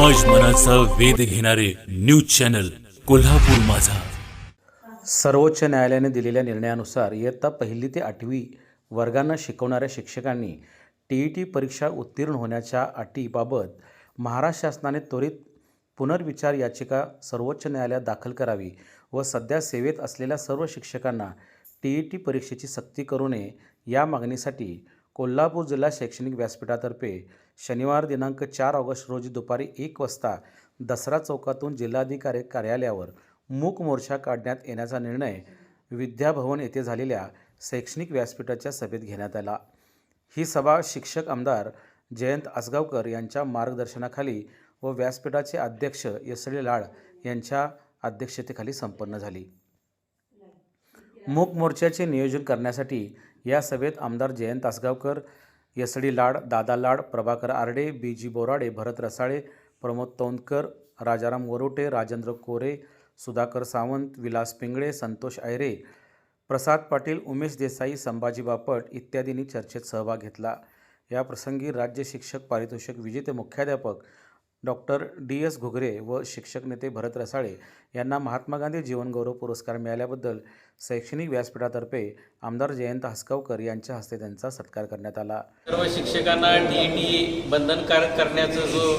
बातम्यांचा वेध घेणारे न्यूज चॅनल कोल्हापूर माझा. सर्वोच्च न्यायालयाने दिलेल्या निर्णयानुसार इयत्ता पहिली ते आठवी वर्गांना शिकवणाऱ्या शिक्षकांनी टी ई टी परीक्षा उत्तीर्ण होण्याच्या अटीबाबत महाराष्ट्र शासनाने त्वरित पुनर्विचार याचिका सर्वोच्च न्यायालयात दाखल करावी व सध्या सेवेत असलेल्या सर्व शिक्षकांना टी ई टी परीक्षेची सक्ती करू नये या मागणीसाठी कोल्हापूर जिल्हा शैक्षणिक व्यासपीठातर्फे शनिवार दिनांक चार ऑगस्ट रोजी दुपारी एक वाजता दसरा चौकातून जिल्हाधिकारी कार्यालयावर मूक मोर्चा काढण्यात येण्याचा निर्णय विद्याभवन येथे झालेल्या शैक्षणिक व्यासपीठाच्या सभेत घेण्यात आला. ही सभा शिक्षक आमदार जयंत आसगावकर यांच्या मार्गदर्शनाखाली व व्यासपीठाचे अध्यक्ष यसळे लाड यांच्या अध्यक्षतेखाली संपन्न झाली. मूक मोर्चाचे नियोजन करण्यासाठी या सभेत आमदार जयंत आसगावकर यसडी लाड दादा लाड प्रभाकर आरडे बी जी बोराडे भरत रसाळे प्रमोद तौंदकर राजाराम वरोटे राजेंद्र कोरे सुधाकर सावंत विलास पिंगळे संतोष आयरे प्रसाद पाटील उमेश देसाई संभाजी बापट इत्यादींनी चर्चेत सहभाग घेतला. या प्रसंगी राज्य शिक्षक पारितोषिक विजेते मुख्याध्यापक डॉक्टर डी. एस. घुगरे व शिक्षक नेते भरत रसाळे यांना महात्मा गांधी जीवनगौरव पुरस्कार मिळाल्याबद्दल शैक्षणिक व्यासपीठातर्फे आमदार जयंत हसगावकर यांच्या हस्ते त्यांचा सत्कार करण्यात आला. सर्व शिक्षकांना डी ई बंधनकारक करण्याचा जो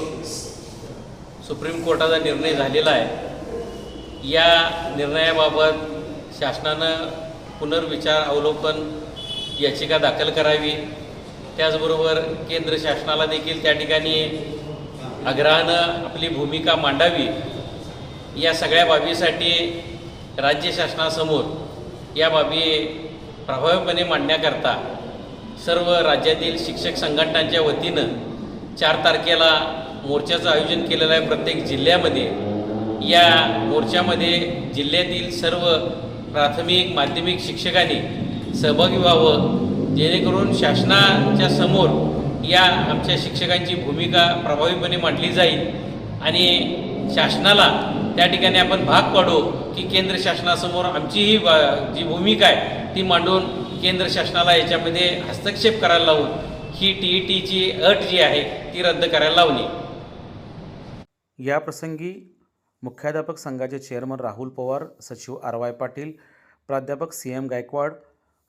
सुप्रीम कोर्टाचा निर्णय झालेला आहे या निर्णयाबाबत शासनानं पुनर्विचार अवलोकन याचिका दाखल करावी. त्याचबरोबर केंद्र शासनाला देखील त्या ठिकाणी आग्रहानं आपली भूमिका मांडावी या सगळ्या बाबीसाठी राज्य शासनासमोर या बाबी प्रभावीपणे मांडण्याकरता सर्व राज्यातील शिक्षक संघटनांच्या वतीनं चार तारखेला मोर्चाचं आयोजन केलेलं आहे प्रत्येक जिल्ह्यामध्ये. या मोर्चामध्ये जिल्ह्यातील सर्व प्राथमिक माध्यमिक शिक्षकांनी सहभागी व्हावं जेणेकरून शासनाच्या समोर या आमच्या शिक्षकांची भूमिका प्रभावीपणे मांडली जाईल आणि शासनाला त्या ठिकाणी आपण भाग पाडू की केंद्र शासनासमोर आमची ही जी भूमिका आहे ती मांडून केंद्र शासनाला याच्यामध्ये हस्तक्षेप करायला लावून ही टी ई टीची अट जी आहे ती रद्द करायला लावली. याप्रसंगी मुख्याध्यापक संघाचे चेअरमन राहुल पवार सचिव आर वाय पाटील प्राध्यापक C M Gaikwad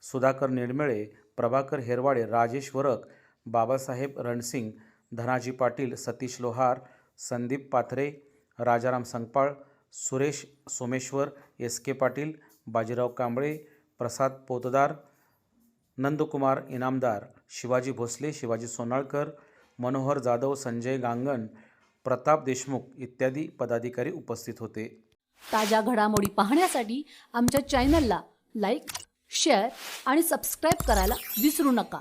Sudhakar Nidmele Prabhakar Herwade Rajesh Varak Babasaheb Ransing Dhanaji Patil Satish Lohar Sandeep Pathare Rajaram Sangpal Suresh Someshwar S K Patil Bajirao Kamble Prasad Potdar Nandkumar Inamdar Shivaji Bhosale Shivaji Sonalkar Manohar Jadhav Sanjay Gangan Pratap Deshmukh इत्यादी पदाधिकारी उपस्थित होते. ताज्या घडामोडी पाहण्यासाठी आमच्या चॅनलला like share आणि सबस्क्राईब करायला विसरू नका.